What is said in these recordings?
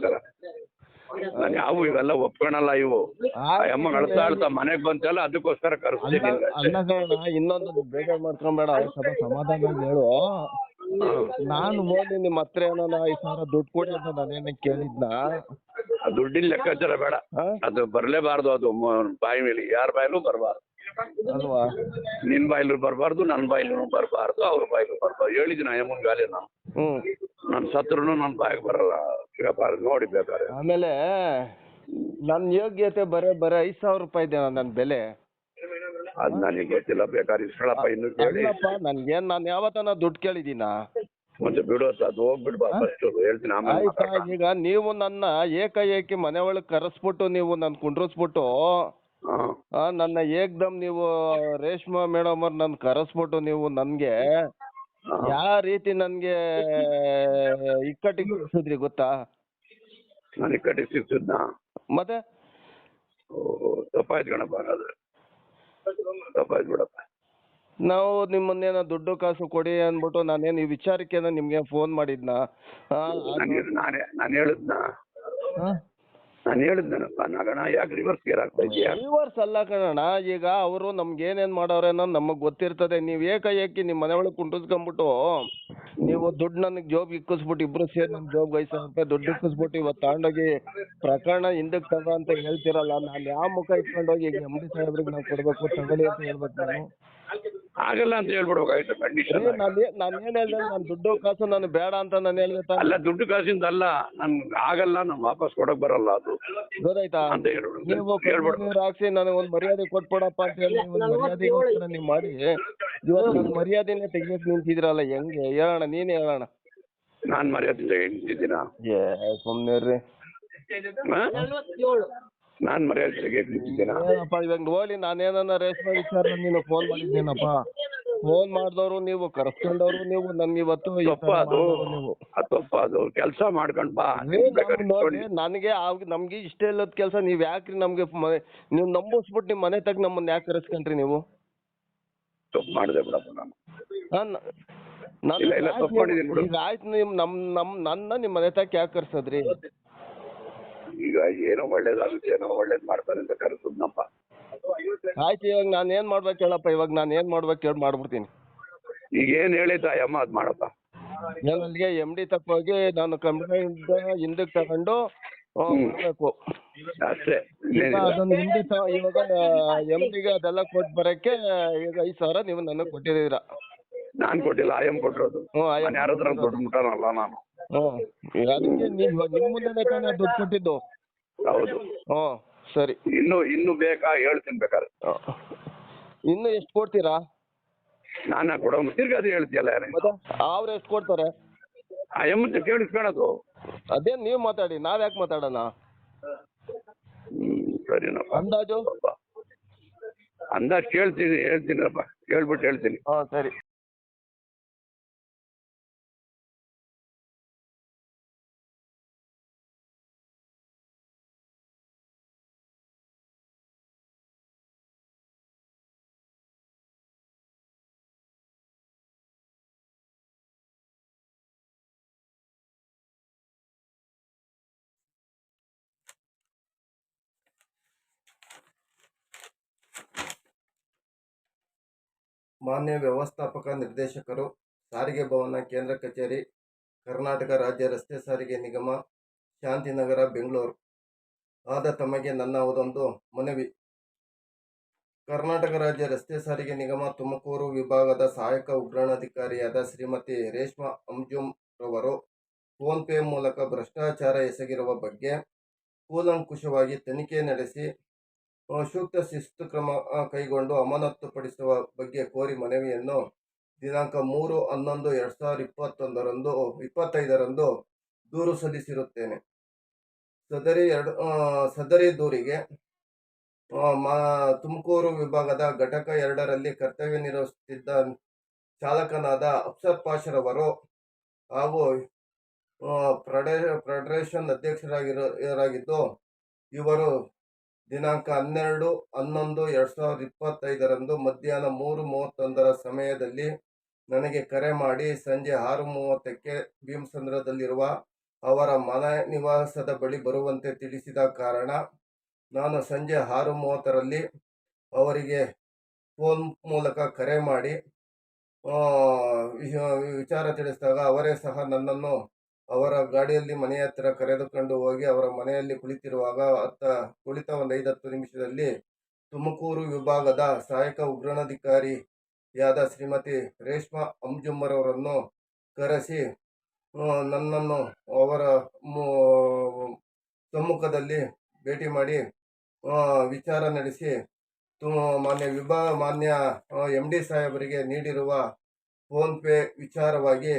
ಅದಕ್ಕೋಸ್ಕರ ನಾವು ಯಾವ ಇವೆಲ್ಲ ಒಪ್ಕೊಳಲ್ಲ ಇವು. ಅಮ್ಮ ಅಳ್ತಾ ಅಳ್ತಾ ಮನೆಗೆ ಬಂತಲ್ಲ ಅದಕ್ಕೋಸ್ಕರ ಕರೆಸ್ತೀನಿ. ಇನ್ನೊಂದು ಬೇಜಾರ್ ಮಾಡ್ಕೊಂಬೇಡ ಸ್ವಲ್ಪ ಸಮಾಧಾನ ಹೇಳು. ನಾನು ಹೋಗಿ ನಿಮ್ಮ ಹತ್ರ ಏನೋ ಐದ್ ಸಾವಿರ ದುಡ್ಡು ಕೊಡಿ ಅಂತ ನಾನೇನ ಕೇಳಿದ್ನ. ದುಡ್ಡಿನ ಲೆಕ್ಕಾಚಾರ ಬೇಡ. ಅದು ಬರ್ಲೇಬಾರ್ದು ಅದು ಬಾಯಿ ಮೇಲೆ. ಯಾರ ಬಾಯಲ್ಲೂ ಬರಬಾರ್ದು. ಅಲ್ವಾ? ನಿನ್ ಬಾಯಲ್ಲೂ ಬರಬಾರ್ದು ನನ್ನ ಬಾಯಲ್ಲೂ ಬರಬಾರ್ದು ಅವ್ರ ಬಾಯಲ್ಲೂ ಬರಬಾರ್ದು. ಹೇಳಿದ್ದೀನಿ ಯಮುನ್ ಗಾಲಿ ನಾನು ಹ್ಮ್. ನನ್ನ ಸತ್ರನು ನನ್ನ ಬಾಯಿಗೆ ಬರಲ್ಲ. ಸಿಗಪ್ಪ ನೋಡಿ ಬೇಕಾದ್ರೆ ಆಮೇಲೆ ನನ್ನ ಯೋಗ್ಯತೆ ಬರೇ ಬರೇ ಐದು ಸಾವಿರ ರೂಪಾಯಿ ಇದೆ ನನ್ನ ಬೆಲೆ. ಅದ್ ನನಗೆ ಗೊತ್ತಿಲ್ಲ ಬೇಕಾದ್ರೆ ಇಸ್ಕೊಳಪ್ಪ ಇನ್ನು ಕೇಳಿ. ಅಲ್ಲಪ್ಪ ನನ್ಗೇನ್ ನಾನು ಯಾವತ್ತನ ದುಡ್ಡು ಕೇಳಿದ್ದೀನ ಮತ್ತೆ ಬಿಡು ಅಂತ ಅದು ಹೋಗ್ಬಿಡ್ಬಾ ಫಸ್ಟ್ ಹೇಳ್ತೀನಿ ಆಮೇಲೆ ಆಯ್ತಾ ಮಾತಾಡೋಣ. ಈಗ ನೀವು ನನ್ನ ಏಕಾಏಕಿ ಮನೆ ಒಳಗೆ ಕರೆಸ್ಬಿಟ್ಟು ನೀವು ನನ್ನ ಕುಂಡ್ರಸ್ಬಿಟ್ಟು ಹಾ. ಆ, ನನ್ನ ಏಕ್ದಮ್ ನೀವು ರೇಷ್ಮಾ ಮೇಡಮ್ ಅವ್ರು ನನ್ನ ಕರೆಸ್ಬಿಟ್ಟು ನೀವು ನನಗೆ. ಯಾವ ರೀತಿ ನನ್ಗೆ ಇಕ್ಕಟ್ಟಿಗೆ ಸಿಕ್ಕಿದ್ರಿ ಗೊತ್ತಾ? ನಾನು ಇಕ್ಕಟ್ಟಿಗೆ ಸಿಕ್ತಿದ್ನ ಮತ್ತೆ? ಓ ತಪ್ಪಾಯ್ತು ಕಣಪ್ಪ ಹಾಗಾದ್ರೆ ತಪ್ಪಾಯ್ತು ಬಿಡಪ್ಪ. ನಾವು ನಿಮ್ಮನ್ನೇನ ದುಡ್ಡು ಕಾಸು ಕೊಡಿ ಅಂದ್ಬಿಟ್ಟು ನಾನೇನು ಈ ವಿಚಾರಕ್ಕೇನೋ ನಿಮ್ಗೆ ಫೋನ್ ಮಾಡಿದ್ನ? ಆ, ನಾನೇ ನಾನು ಹೇಳಿದ್ನ? ನಾನು ಹೇಳಿದ್ನಪ್ಪ ನಾಗಣ ಯಾಕೆ ರಿವರ್ಸ್ ಗೇರ್ ಆಗ್ತಾ ವ್ಯೂವರ್ಸ್ ಅಲ್ಲ ಕಣಣ್ಣ, ಈಗ ಅವರು ನಮ್ಗೆ ಏನೇನ್ ಮಾಡವ್ರೆ ಅನ್ನೋದು ನಮಗ್ ಗೊತ್ತಿರ್ತದೆ. ನೀವ್ ಏಕಾಏಕಿ ನಿಮ್ ಮನೆ ಒಳಗೆ ಕುಂಟಿಸ್ಕೊಂಡ್ಬಿಟ್ಟು ನೀವು ದುಡ್ಡು ನನಗೆ ಜೋಬ್ ಇಕ್ಕಿಸ್ಬಿಟ್ಟು ಇಬ್ರು ಸೇರಿ ನಮ್ ಜೋಬ್ ರೂಪಾಯಿ ದುಡ್ಡು ಇಕ್ಕಿಸ್ಬಿಟ್ಟು ಇವತ್ತು ತಗೊಂಡೋಗಿ ಪ್ರಕರಣ ಹಿಂದಕ್ಕೆ ತಗೋ ಅಂತ ಹೇಳ್ತಿರಲ್ಲ, ನಾನು ಯಾವ ಮುಖ ಇಟ್ಕೊಂಡೋಗಿ ಈಗ ಎಂ ಡಿ ಸಾಹೇಬ್ರಿಗೆ ನಾವು ಕೊಡ್ಬೇಕು, ತಗೊಳ್ಳಿ ಅಂತ ಹೇಳ್ಬೇಕು ನಾನು. ಆಗಲ್ಲ ಅಂತ ಹೇಳ್ಬಿಡ್ಬೇಕಾಯ್ತು ಕಂಡೀಷನ್ ನಾನು ನಾನು ಏನ್ ಹೇಳಿದೆ ನಾನು ದುಡ್ಡು ಕಾಸು ನಾನು ಬೇಡ ಅಂತ ನಾನು ಹೇಳಿದೆ. ಅಲ್ಲ ದುಡ್ಡು ಕಾಸಿಂದ ಅಲ್ಲ ನನ್ ಆಗಲ್ಲ ನಾನು ವಾಪಸ್ ಕೊಡಕ್ ಬರಲ್ಲ ಅದು. ಗೊತ್ತಾಯ್ತಾ? ಅಂತ ಹೇಳ್ಬಿಡು ನೀವು ಹೇಳ್ಬಿಡು ನೀರು ಹಾಕ್ಸಿ ನನಗೆ ಒಂದು ಮರ್ಯಾದೆ ಕೊಟ್ಬಿಡಪ್ಪ ಅಂತ ಹೇಳಿ ಒಂದು ಮರ್ಯಾದೆ ನೀವು ಮಾಡಿ. ಇವತ್ತು ನನ್ನ ಮರ್ಯಾದೆನೇ ತೆಗಿಯಕ್ ನಿಂತಿದ್ರಲ್ಲ ಹೆಂಗೆ? ಹೇಳೋಣ ನೀನೇ ಹೇಳೋಣ ನಾನ್ ಮರ್ಯಾದೆ ನಿಂತಿದ್ದೀನ ಏ ಸುಮ್ಮನೆ ರೀ ನಾನ್ ಮರ್ಯಾದೆ ತೆಗಿಯಕ್ ನಿಂತಿದ್ದೀನ? ಏನಪ್ಪ ಇವಾಗ ಹೋಗ್ಲಿ ನಾನೇನ ರೇಷ್ಮೆ ವಿಚಾರ ನೀನು ಫೋನ್ ಮಾಡಿದ್ದೀನಪ್ಪ? ಫೋನ್ ಮಾಡಿದವರು ನೀವು ಕರ್ಸ್ಕೊಂಡವ್ರು ನೀವು ನನ್ಗೆ ಇವತ್ತು ಈ ತಪ್ಪ ಥರ ಅದು. ಮಾಡಿದವ್ರು ನೀವು. ಅದು ತಪ್ಪ ಅದು. ಕೆಲಸ ಮಾಡ್ಕೊಂಡ್ ಬಾ. ನೀವ್ ನೀನ್ ಬೇಕಾದ್ರೆ ನಮ್ಗ್ ನೋಡಿ ಇಟ್ಕೊಳ್ಳಿ. ನನಗೆ ಆಗ ನಮ್ಗೆ ಇಷ್ಟ ಇಲ್ಲದ ಕೆಲಸ ನೀವ್ ಯಾಕ್ರಿ ನಮ್ಗೆ ನೀವು ನಂಬಿಸ್ಬಿಟ್ಟು ನಿಮ್ಮ ಮನೆ ತಗ ನಮ್ಮನ್ನ ಯಾಕೆ ಕರೆಸ್ಕೊಂಡ್ರಿ ನೀವು? ತಪ್ಪು ಮಾಡಿದೆ ಬಿಡಪ್ಪ ನಾನು. ನಾನ್ ನನ್ ಇಲ್ಲ, ಇಲ್ಲ, ತಪ್ಪು ಮಾಡಿದೀನಿ ಬಿಡು. ಈಗ ಆಯ್ತು ನಿಮ್ ನಮ್ ನಮ್ ನನ್ನ ನಿಮ್ ಮನೆ ತಕ್ಕ ಯಾಕೆ ಕರ್ಸದ್ರಿ? ಈಗ ಏನೋ ಒಳ್ಳೇದಾಗುತ್ತೆ ಏನೋ ಒಳ್ಳೇದ್ ಮಾಡ್ತಾರೆ ಅಂತ ಕರೆಸಿದ್ನಪ್ಪ ಆಯ್ತು ಇವಾಗ ನಾನು ಏನ್ ಮಾಡ್ಬೇಕು ಹೇಳಪ್ಪ ಇವಾಗ ನಾನು ಏನ್ ಮಾಡ್ಬೇಕು ಹೇಳಿ ಮಾಡ್ಬಿಡ್ತೀನಿ. ಈಗ ಏನ್ ಹೇಳಿದ್ದ ಅಮ್ಮ ಅದ್ ಮಾಡಪ್ಪ. ನಾನು ಅಲ್ಲಿಗೆ ಎಂ ಡಿ ಹೋಗಿ ನಾನು ಕಂಪ್ಲೇಂಟ್ ಹಿಂದಕ್ಕೆ ತಗೊಂಡು ಹೋಗ್ಬೇಕು ಅಷ್ಟೇ ಇನ್ನೇನಿಲ್ಲ. ಹಿಂದಿ ತ ಇವಾಗ ಎಂ ಡಿಗೆ ಅದೆಲ್ಲ ಕೊಟ್ಟು ಬರಕ್ಕೆ ಈಗ ಐದು ಸಾವಿರ ನೀವು ನನಗೆ ಕೊಟ್ಟಿದ್ದೀರಾ. ನಾನ್ ಕೊಟ್ಟಿಲ್ಲ ಆಯಂ ಕೊಟ್ಟಿರೋದು. ಹ್ಞೂ ಆಯ್ತು. ನಾನು ಯಾರ ಹತ್ರ ದುಡ್ಡು ಮುಟ್ಟನಲ್ಲ ನಾನು. ಅದಕ್ಕೆ ನೀವು ನಿಮ್ಮ ತಾನೇ ದುಡ್ಡು ಕೊಟ್ಟಿದ್ದು. ಹೌದು. ಹ್ಞೂ ಸರಿ. ಇನ್ನು ಇನ್ನು ಬೇಕಾ ಹೇಳ್ತೀನಿ ಬೇಕಾದ್ರೆ. ಇನ್ನು ಎಷ್ಟು ಕೊಡ್ತೀರಾ? ನಾನು ಕೊಡೋ ತಿರ್ಗಿ ಅದು ಹೇಳ್ತೀಯಲ್ಲ ಯಾರೇ. ಮತ್ತೆ ಅವ್ರು ಎಷ್ಟು ಕೊಡ್ತಾರೆ? ಎಮ್ಮತ್ತೆ ಕೇಳಿಸ್ಕೊಳೋದು. ಅದೇನ್ ನೀವು ಮಾತಾಡಿ ನಾವ್ ಯಾಕೆ ಮಾತಾಡೋಣ? ಹ್ಮ್ ಸರಿನಪ್ಪ. ಅಂದಾಜು? ಅಂದಾಜು ಕೇಳ್ತೀನಿ ಹೇಳ್ತೀನಪ್ಪ. ಕೇಳ್ಬಿಟ್ಟು ಹೇಳ್ತೀನಿ. ಹಾ ಸರಿ. ಮಾನ್ಯ ವ್ಯವಸ್ಥಾಪಕ ನಿರ್ದೇಶಕರು, ಸಾರಿಗೆ ಭವನ, ಕೇಂದ್ರ ಕಚೇರಿ, ಕರ್ನಾಟಕ ರಾಜ್ಯ ರಸ್ತೆ ಸಾರಿಗೆ ನಿಗಮ, ಶಾಂತಿನಗರ, ಬೆಂಗಳೂರು. ಆದ ತಮಗೆ ನನ್ನ ಒಂದೊಂದು ಮನವಿ. ಕರ್ನಾಟಕ ರಾಜ್ಯ ರಸ್ತೆ ಸಾರಿಗೆ ನಿಗಮ ತುಮಕೂರು ವಿಭಾಗದ ಸಹಾಯಕ ಉಗ್ರಾಣಾಧಿಕಾರಿಯಾದ ಶ್ರೀಮತಿ ರೇಷ್ಮಾ ಅಂಜುಮ್ ರವರು ಫೋನ್ಪೇ ಮೂಲಕ ಭ್ರಷ್ಟಾಚಾರ ಎಸಗಿರುವ ಬಗ್ಗೆ ಕೂಲಂಕುಷವಾಗಿ ತನಿಖೆ ನಡೆಸಿ ಸೂಕ್ತ ಶಿಸ್ತು ಕ್ರಮ ಕೈಗೊಂಡು ಅಮಾನತುಪಡಿಸುವ ಬಗ್ಗೆ ಕೋರಿ ಮನವಿಯನ್ನು ದಿನಾಂಕ ಮೂರು ಹನ್ನೊಂದು ಎರಡು ಸಾವಿರದ ಇಪ್ಪತ್ತೊಂದರಂದು ಇಪ್ಪತ್ತೈದರಂದು ದೂರು ಸಲ್ಲಿಸಿರುತ್ತೇನೆ. ಸದರಿ ಎರಡು ಸದರಿ ದೂರಿಗೆ ಮಾ, ತುಮಕೂರು ವಿಭಾಗದ ಘಟಕ ಎರಡರಲ್ಲಿ ಕರ್ತವ್ಯ ನಿರ್ವಹಿಸುತ್ತಿದ್ದ ಚಾಲಕನಾದ ಅಫ್ಸರ್ ಪಾಷರವರು ಹಾಗೂ ಪ್ರಡೇ ಫೆಡೇ ಫೆಡರೇಷನ್ ಅಧ್ಯಕ್ಷರಾಗಿರೋ ಇವರು ದಿನಾಂಕ ಹನ್ನೆರಡು, ಹನ್ನೊಂದು, ಎರಡು ಸಾವಿರದ ಇಪ್ಪತ್ತೈದರಂದು ಮಧ್ಯಾಹ್ನ ಮೂರು ಮೂವತ್ತೊಂದರ ಸಮಯದಲ್ಲಿ ನನಗೆ ಕರೆ ಮಾಡಿ ಸಂಜೆ ಆರು ಮೂವತ್ತಕ್ಕೆ ಭೀಮಸಂದ್ರದಲ್ಲಿರುವ ಅವರ ಮನ ನಿವಾಸದ ಬಳಿ ಬರುವಂತೆ ತಿಳಿಸಿದ ಕಾರಣ ನಾನು ಸಂಜೆ ಆರು ಮೂವತ್ತರಲ್ಲಿ ಅವರಿಗೆ ಫೋನ್ ಮೂಲಕ ಕರೆ ಮಾಡಿ ವಿಚಾರ ತಿಳಿಸಿದಾಗ ಅವರೇ ಸಹ ನನ್ನನ್ನು ಅವರ ಗಾಡಿಯಲ್ಲಿ ಮನೆಯ ಹತ್ತಿರ ಕರೆದುಕೊಂಡು ಹೋಗಿ ಅವರ ಮನೆಯಲ್ಲಿ ಕುಳಿತಿರುವಾಗ ಅತ್ತ ಕುಳಿತ ಒಂದು ಐದು ನಿಮಿಷದಲ್ಲಿ ತುಮಕೂರು ವಿಭಾಗದ ಸಹಾಯಕ ಉಗ್ರಣಾಧಿಕಾರಿಯಾದ ಶ್ರೀಮತಿ ರೇಷ್ಮಾ ಅಂಜುಮ್ಮರವರನ್ನು ಕರೆಸಿ ನನ್ನನ್ನು ಅವರ ಸಮ್ಮುಖದಲ್ಲಿ ಭೇಟಿ ಮಾಡಿ ವಿಚಾರ ನಡೆಸಿ ತು ಮಾನ್ಯ ವಿಭಾಗ ಮಾನ್ಯ ಎಂ ಡಿ ಸಾಹೇಬರಿಗೆ ನೀಡಿರುವ ಫೋನ್ಪೇ ವಿಚಾರವಾಗಿ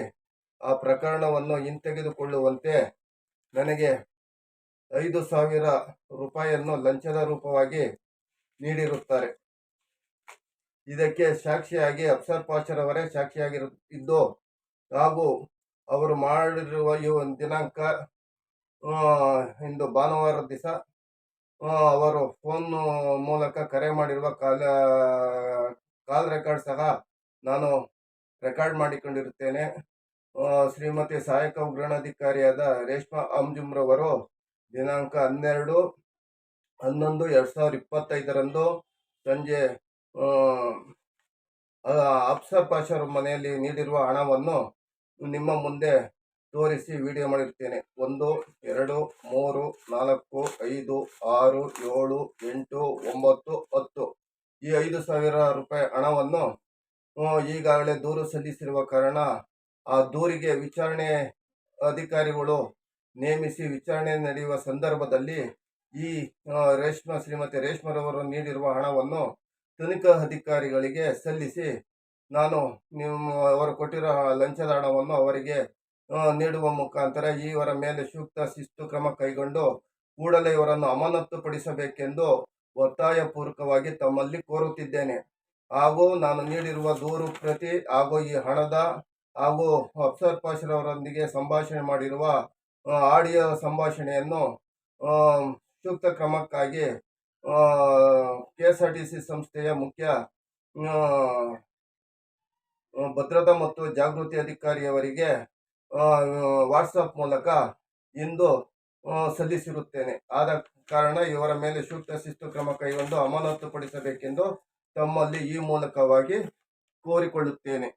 ಆ ಪ್ರಕರಣವನ್ನು ಹಿಂತೆಗೆದುಕೊಳ್ಳುವಂತೆ ನನಗೆ ಐದು ಸಾವಿರ ರೂಪಾಯಿಯನ್ನು ಲಂಚದ ರೂಪವಾಗಿ ನೀಡಿರುತ್ತಾರೆ. ಇದಕ್ಕೆ ಸಾಕ್ಷಿಯಾಗಿ ಅಫ್ಸರ್ ಪಾಷರವರೇ ಸಾಕ್ಷಿಯಾಗಿರು ಇದ್ದು ಹಾಗೂ ಅವರು ಮಾಡಿರುವ ಒಂದು ದಿನಾಂಕ ಇಂದು ಭಾನುವಾರ ದಿವಸ ಅವರು ಫೋನ್ ಮೂಲಕ ಕರೆ ಮಾಡಿರುವ ಕಾಲ, ಕಾಲ್ ರೆಕಾರ್ಡ್ ಸಹ ನಾನು ರೆಕಾರ್ಡ್ ಮಾಡಿಕೊಂಡಿರುತ್ತೇನೆ. ಶ್ರೀಮತಿ ಸಹಾಯಕ ಉಗ್ರಣಾಧಿಕಾರಿಯಾದ ರೇಷ್ಮಾ ಅಂಜುಮ್ರವರು ದಿನಾಂಕ ಹನ್ನೆರಡು, ಹನ್ನೊಂದು, ಎರಡು ಸಾವಿರದ ಇಪ್ಪತ್ತೈದರಂದು ಸಂಜೆ ಅಪ್ಸರ್ ಪಾಷರ್ ಮನೆಯಲ್ಲಿ ನೀಡಿರುವ ಹಣವನ್ನು ನಿಮ್ಮ ಮುಂದೆ ತೋರಿಸಿ ವಿಡಿಯೋ ಮಾಡಿರ್ತೇನೆ. ಒಂದು, ಎರಡು, ಮೂರು, ನಾಲ್ಕು, ಐದು, ಆರು, ಏಳು, ಎಂಟು, ಒಂಬತ್ತು, ಹತ್ತು. ಈ ಐದು ಸಾವಿರ ರೂಪಾಯಿ ಹಣವನ್ನು ಈಗಾಗಲೇ ದೂರು ಸಲ್ಲಿಸಿರುವ ಕಾರಣ ಆ ದೂರಿಗೆ ವಿಚಾರಣೆ ಅಧಿಕಾರಿಗಳು ನೇಮಿಸಿ ವಿಚಾರಣೆ ನಡೆಯುವ ಸಂದರ್ಭದಲ್ಲಿ ಈ ರೇಷ್ಮೆ ಶ್ರೀಮತಿ ರೇಷ್ಮರವರು ನೀಡಿರುವ ಹಣವನ್ನು ತನಿಖಾ ಅಧಿಕಾರಿಗಳಿಗೆ ಸಲ್ಲಿಸಿ ನಾನು ನಿಮ್ಮ, ಅವರು ಕೊಟ್ಟಿರೋ ಲಂಚದ ಹಣವನ್ನು ಅವರಿಗೆ ನೀಡುವ ಮುಖಾಂತರ ಇವರ ಮೇಲೆ ಸೂಕ್ತ ಶಿಸ್ತು ಕ್ರಮ ಕೈಗೊಂಡು ಕೂಡಲೇ ಇವರನ್ನು ಅಮಾನತುಪಡಿಸಬೇಕೆಂದು ಒತ್ತಾಯಪೂರ್ವಕವಾಗಿ ತಮ್ಮಲ್ಲಿ ಕೋರುತ್ತಿದ್ದೇನೆ. ಹಾಗೂ ನಾನು ನೀಡಿರುವ ದೂರು ಪ್ರತಿ ಹಾಗೂ ಈ ಹಣದ ಹಾಗೂ ಅಫ್ಸರ್ ಪಾಷರವರೊಂದಿಗೆ ಸಂಭಾಷಣೆ ಮಾಡಿರುವ ಆಡಿಯೋ ಸಂಭಾಷಣೆಯನ್ನು ಸೂಕ್ತ ಕ್ರಮಕ್ಕಾಗಿ K S R T C ಸಂಸ್ಥೆಯ ಮುಖ್ಯ ಭದ್ರತಾ ಮತ್ತು ಜಾಗೃತಿ ಅಧಿಕಾರಿಯವರಿಗೆ ವಾಟ್ಸಪ್ ಮೂಲಕ ಇಂದು ಸಲ್ಲಿಸಿರುತ್ತೇನೆ. ಆದ ಕಾರಣ ಇವರ ಮೇಲೆ ಸೂಕ್ತ ಶಿಸ್ತು ಕ್ರಮ ಕೈಗೊಂಡು ಅಮಾನತುಪಡಿಸಬೇಕೆಂದು ತಮ್ಮಲ್ಲಿ ಈ ಮೂಲಕವಾಗಿ ಕೋರಿಕೊಳ್ಳುತ್ತೇನೆ.